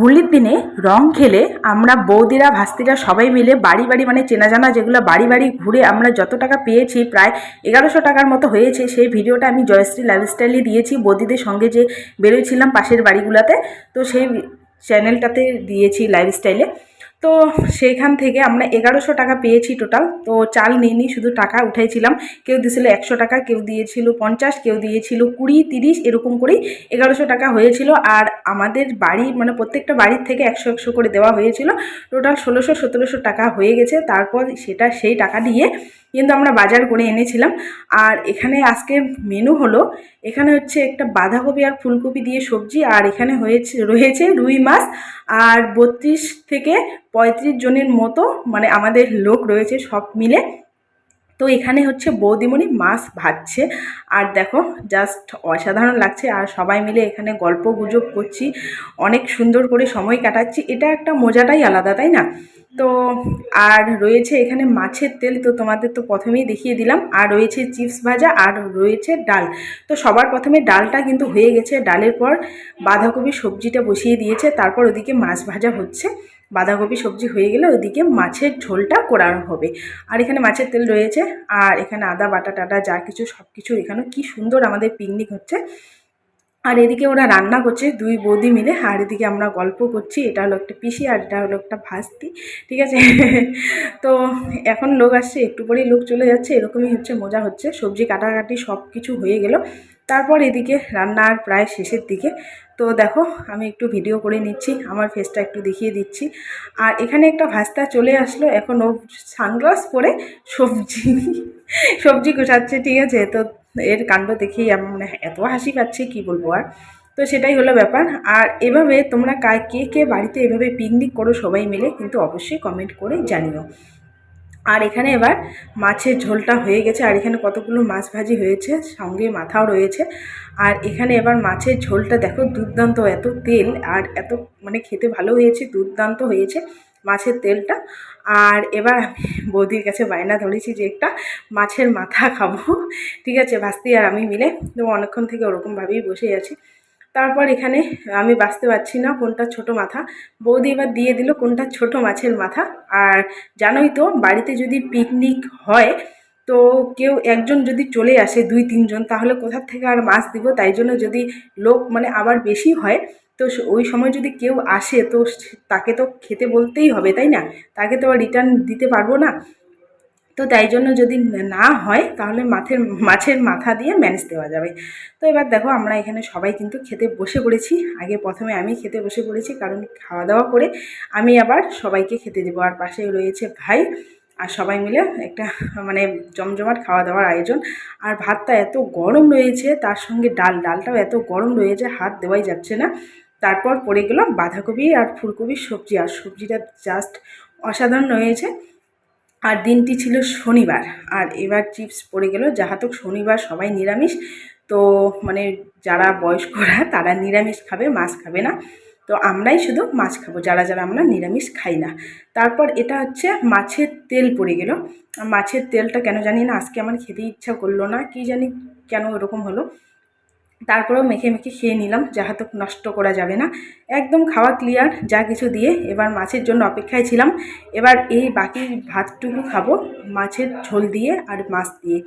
হোলির দিনে রং খেলে আমরা বৌদিরা, ভাস্তিরা সবাই মিলে বাড়ি বাড়ি মানে চেনা জানা যেগুলো বাড়ি বাড়ি ঘুরে আমরা যত টাকা পেয়েছি প্রায় এগারোশো টাকার মতো হয়েছে। সেই ভিডিওটা আমি জয়শ্রী লাইফস্টাইলে দিয়েছি। বৌদিদের সঙ্গে যে বেরোয়ছিলাম পাশের বাড়িগুলোতে, তো সেই চ্যানেলটাতে দিয়েছি লাইফস্টাইলে তো সেইখান থেকে আমরা এগারোশো টাকা পেয়েছি টোটাল তো চাল নিইনি, শুধু টাকা উঠাইছিলাম। কেউ দিয়েছিল একশো টাকা, কেউ দিয়েছিল পঞ্চাশ, কেউ দিয়েছিল কুড়ি, তিরিশ, এরকম করেই এগারোশো টাকা হয়েছিল। আর আমাদের বাড়ি মানে প্রত্যেকটা বাড়ির থেকে একশো একশো করে দেওয়া হয়েছিল। টোটাল ষোলোশো সতেরোশো টাকা হয়ে গেছে। তারপর সেটা, সেই টাকা দিয়ে কিন্তু আমরা বাজার করে এনেছিলাম। আর এখানে আজকে মেনু হলো, এখানে হচ্ছে একটা বাঁধাকপি আর ফুলকপি দিয়ে সবজি। আর এখানে হয়েছে, রয়েছে রুই মাছ। আর বত্রিশ থেকে পঁয়ত্রিশ জনের মতো মানে আমাদের লোক রয়েছে সব মিলে। তো এখানে হচ্ছে বৌদিমণি মাছ ভাজছে। আর দেখো জাস্ট অসাধারণ লাগছে। আর সবাই মিলে এখানে গল্প গুজব করছি। অনেক সুন্দর করে সময় কাটাচ্ছি। এটা একটা মজাটাই আলাদা, তাই না? তো আর রয়েছে এখানে মাছের তেল, তো তোমাদের তো প্রথমেই দেখিয়ে দিলাম। আর রয়েছে চিপস ভাজা, আর রয়েছে ডাল। তো সবার প্রথমে ডালটা কিন্তু হয়ে গেছে। ডালের পর বাঁধাকপি সবজিটা বসিয়ে দিয়েছে। তারপর ওদিকে মাছ ভাজা হচ্ছে। বাঁধাকপি সবজি হয়ে গেলে ওদিকে মাছের ঝোলটা করানো হবে। আর এখানে মাছের তেল রয়েছে। আর এখানে আদা, বাটা, টাটা যা কিছু সব কিছু এখানে। কি সুন্দর আমাদের পিকনিক হচ্ছে। আর এদিকে ওরা রান্না করছে, দুই বৌদি মিলে। আর এদিকে আমরা গল্প করছি, এটা হলো একটা পিসি আর এটা হলো একটা ভাস্তি, ঠিক আছে? তো এখন লোক আসছে, একটু পরেই লোক চলে যাচ্ছে, এরকমই হচ্ছে, মজা হচ্ছে। সবজি কাটাকাটি সব কিছু হয়ে গেল। তারপর এদিকে রান্নার প্রায় শেষের দিকে। তো দেখো, আমি একটু ভিডিও করে নিচ্ছি, আমার ফেসটা একটু দেখিয়ে দিচ্ছি। আর এখানে একটা ভাস্তা চলে আসলো, এখন ও সানগ্লাস পরে সবজি সবজি গোছাচ্ছে, ঠিক আছে? তো এর কাণ্ড দেখেই আমি মানে এত হাসি পাচ্ছে, কি বলব আর? তো সেটাই হলো ব্যাপার। আর এভাবে তোমরা কে কে বাড়িতে এভাবে পিকনিক করো সবাই মিলে কিন্তু অবশ্যই কমেন্ট করে জানিও। আর এখানে এবার মাছের ঝোলটা হয়ে গেছে, আর এখানে কতগুলো মাছ ভাজি হয়েছে, সঙ্গে মাথাও রয়েছে। আর এখানে এবার মাছের ঝোলটা দেখো দুর্দান্ত, এত তেল, আর এত মানে খেতে ভালো হয়েছে, দুর্দান্ত হয়েছে মাছের তেলটা। আর এবার আমি বৌদির কাছে বায়না ধরেছি যে একটা মাছের মাথা খাব। ঠিক আছে, ভাস্তি আর আমি মিলে। তো অনেকক্ষণ থেকে ওরকমভাবেই বসে আছি। তারপর এখানে আমি বাঁচতে পারছি না, কোনটা ছোট মাথা। বৌদি এবার দিয়ে দিল কোনটা ছোট মাছের মাথা। আর জানোই তো, বাড়িতে যদি পিকনিক হয়, তো কেউ একজন যদি চলে আসে, দুই, তিনজন, তাহলে কোথার থেকে আর মাছ দিব? তাই জন্য যদি লোক মানে আবার বেশি হয়, তো ওই সময় যদি কেউ আসে, তো তাকে তো খেতে বলতেই হবে, তাই না? তাকে তো রিটার্ন দিতে পারব না। তাই জন্য যদি না হয়, তাহলে মাছের মাছের মাথা দিয়ে ম্যানেজ দেওয়া যাবে। তো এবার দেখো আমরা এখানে সবাই কিন্তু খেতে বসে পড়েছি। আগে প্রথমে আমি খেতে বসে পড়েছি, কারণ খাওয়া দাওয়া করে আমি আবার সবাইকে খেতে দেবো। আর পাশে রয়েছে ভাই আর সবাই মিলে একটা মানে জমজমাট খাওয়া দাওয়ার আয়োজন। আর ভাতটা এত গরম রয়েছে, তার সঙ্গে ডাল, ডালটাও এত গরম রয়েছে, হাত দেওয়াই যাচ্ছে না। তারপর পড়ে গেল বাঁধাকপি আর ফুলকপির সবজি। আর সবজিটা জাস্ট অসাধারণ রয়েছে। আর দিনটি ছিল শনিবার। আর এবার চিপস পড়ে গেল যাহাতক শনিবার সবাই নিরামিষ। তো মানে যারা বয়স্করা, তারা নিরামিষ খাবে, মাছ খাবে না। তো আমরাই শুধু মাছ খাব, যারা যারা আমরা নিরামিষ খাই না। তারপর এটা হচ্ছে মাছের তেল পড়ে গেল। মাছের তেলটা কেন জানি না, আজকে আমার খেতে ইচ্ছা করল না, কি জানি কেন এরকম হলো। তারপরেও মেখে মেখে খেয়ে নিলাম যাহাতে নষ্ট করা যাবে না। একদম খাওয়া ক্লিয়ার যা কিছু দিয়ে এবার মাছের জন্য অপেক্ষায় ছিলাম। এবার এই বাকি ভাতটুকু খাব, মাছের ঝোল দিয়ে আর মাছ দিয়ে।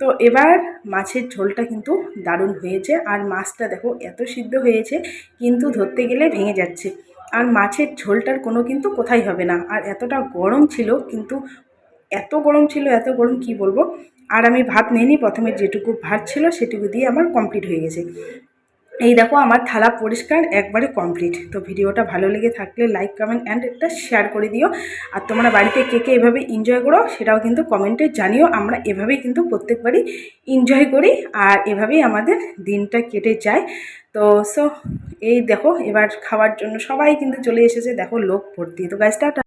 তো এবার মাছের ঝোলটা কিন্তু দারুণ হয়েছে, আর মাছটা দেখো এত সিদ্ধ হয়েছে, কিন্তু ধরতে গেলে ভেঙে যাচ্ছে। আর মাছের ঝোলটার কোনো কিন্তু কোথায় হবে না, আর এতটা গরম ছিল, কিন্তু এত গরম ছিল, এত গরম কি বলব? আর আমি ভাত নিইনি, প্রথমে যেটুকু ভাত ছিল সেটুকু দিয়ে আমার কমপ্লিট হয়ে গেছে। এই দেখো আমার থালা পরিষ্কার, একবারে কমপ্লিট তো ভিডিওটা ভালো লেগে থাকলে লাইক কমেন্ট অ্যান্ড একটা শেয়ার করে দিও। আর তোমরা বাড়িতে কে কে এভাবে এনজয় করো সেটাও কিন্তু কমেন্টে জানিও। আমরা এভাবেই কিন্তু প্রত্যেকবারই এনজয় করি আর এভাবেই আমাদের দিনটা কেটে যায়। তো সো এই দেখো, এবার খাওয়ার জন্য সবাই কিন্তু চলে এসেছে। দেখো লোক ভর্তি। তো গাছটা